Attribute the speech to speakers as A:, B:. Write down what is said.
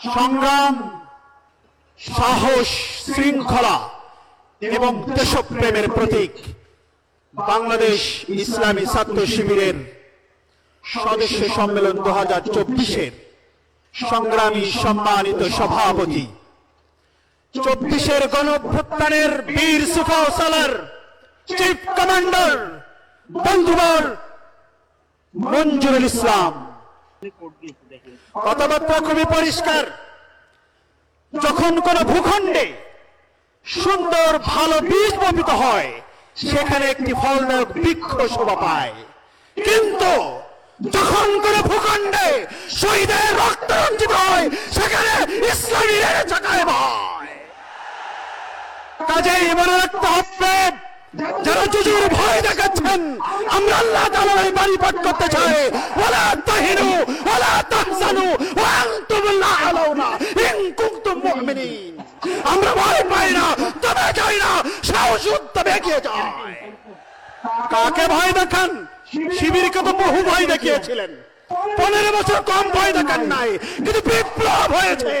A: সংগ্রাম, সাহস, শৃঙ্খলা এবং দেশপ্রেমের প্রতীক বাংলাদেশ ইসলামী ছাত্র শিবিরের সদস্য সম্মেলন দু হাজার চব্বিশের সংগ্রামী সম্মানিত সভাপতি। চব্বিশের গণভ্যুত্থানের বীর সুফা সালার চিফ কমান্ডার বন্ধুবর মঞ্জুরুল ইসলাম। কথাবার্তা খুবই পরিষ্কার। যখন কোন ভূখণ্ডে সুন্দর, ভালো বীজ বপিত হয়, সেখানে একটি ফলদায়ক বৃক্ষ শোভা পায়। কিন্তু যখন কোন ভূখণ্ডে শহীদের রক্ত রঞ্জিত হয়, সেখানে ইসলামী কাজেই মনে রাখতে হবে যারা জুজুর ভয় দেখাচ্ছেন, আমরা আল্লাহ তাআলার এই বাড়ি পাঠ করতে চাই। ওয়ালা তাহিনু, ওয়ালা তাহজানু, ওয়া আনতুম লা আলাউনা, ইন কুনতুম মুমিনিন। আমরা ভয় পাই না, তবে যাই না, সাহস তবে এগিয়ে যায় কাকে ভয় দেখান? শিবিরকে তো বহু ভয় দেখিয়েছিলেন। পনেরো বছর কম ভয় দেখান নাই, কিন্তু বিপ্লব হয়েছে।